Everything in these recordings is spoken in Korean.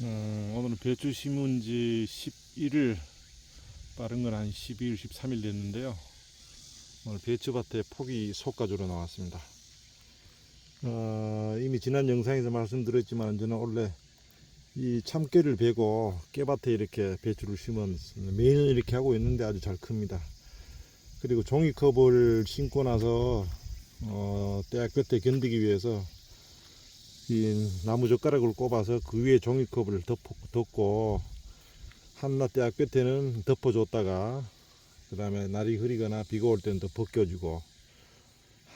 어, 오늘은 배추 심은 지 11일, 빠른 건 한 12일, 13일 됐는데요. 오늘 배추밭에 폭이 속가주로 나왔습니다. 어, 이미 지난 영상에서 말씀드렸지만 저는 원래 이 참깨를 베고 깨밭에 이렇게 배추를 심었습니다. 매일 이렇게 하고 있는데 아주 잘 큽니다. 그리고 종이컵을 심고 나서 어, 대학 끝에 견디기 위해서 이 나무 젓가락을 꼽아서 그 위에 종이컵을 덮고, 덮고 한낮 대학 끝에는 덮어줬다가 그 다음에 날이 흐리거나 비가 올 때는 더 벗겨주고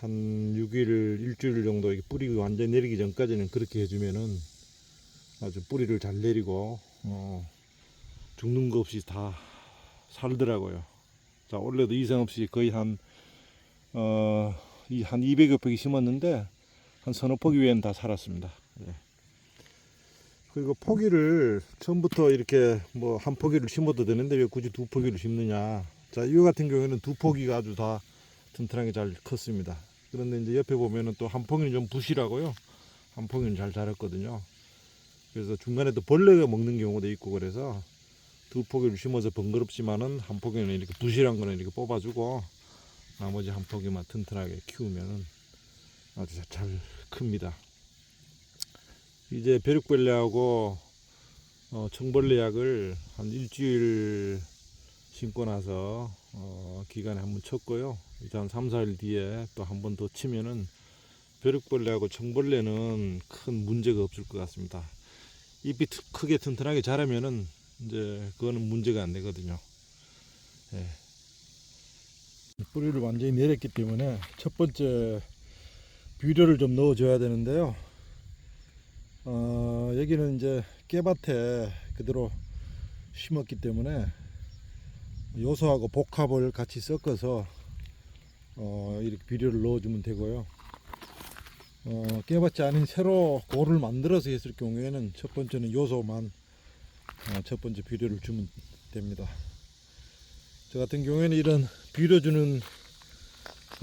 한 6일 일주일 정도 뿌리가 완전히 내리기 전까지는 그렇게 해주면은 아주 뿌리를 잘 내리고 어, 죽는 거 없이 다 살더라고요. 자 원래도 이상 없이 거의 한 어, 이한 200여 폭이 심었는데 한 서너 포기 외에는 다 살았습니다. 예. 그리고 포기를 처음부터 이렇게 뭐 한 포기를 심어도 되는데 왜 굳이 두 포기를 심느냐. 자, 이거 같은 경우에는 두 포기가 아주 다 튼튼하게 잘 컸습니다. 그런데 이제 옆에 보면은 또 한 포기는 좀 부실하고요. 한 포기는 잘 자랐거든요. 그래서 중간에 또 벌레가 먹는 경우도 있고 그래서 두 포기를 심어서 번거롭지만은 한 포기는 이렇게 부실한 거는 이렇게 뽑아주고 나머지 한 포기만 튼튼하게 키우면은 아주 잘- 잘 큽니다. 이제 벼룩벌레하고 어, 청벌레 약을 한 일주일 심고 나서 어, 기간에 한 번 쳤고요. 이제 한 3, 4일 뒤에 또 한 번 더 치면은 벼룩벌레하고 청벌레는 큰 문제가 없을 것 같습니다. 잎이 트- 크게 튼튼하게 자라면은 이제 그거는 문제가 안 되거든요. 예. 뿌리를 완전히 내렸기 때문에 첫 번째 비료를 좀 넣어줘야 되는데요. 어, 여기는 이제 깨밭에 그대로 심었기 때문에 요소하고 복합을 같이 섞어서 어, 이렇게 비료를 넣어주면 되고요. 어, 깨밭이 아닌 새로 고를 만들어서 했을 경우에는 첫 번째는 요소만 어, 첫 번째 비료를 주면 됩니다. 저 같은 경우에는 이런 비료 주는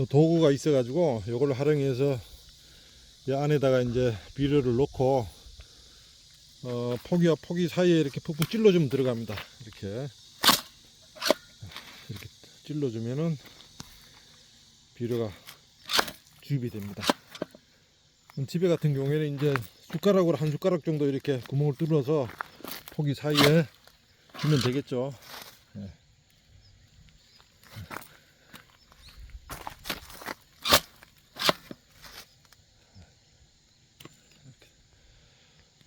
도구가 있어가지고 이걸 활용해서 이 안에다가 이제 비료를 넣고 어, 포기와 포기 사이에 이렇게 푹푹 찔러주면 들어갑니다. 이렇게 이렇게 찔러주면은 비료가 주입이 됩니다. 집에 같은 경우에는 이제 숟가락으로 한 숟가락 정도 이렇게 구멍을 뚫어서 포기 사이에 주면 되겠죠.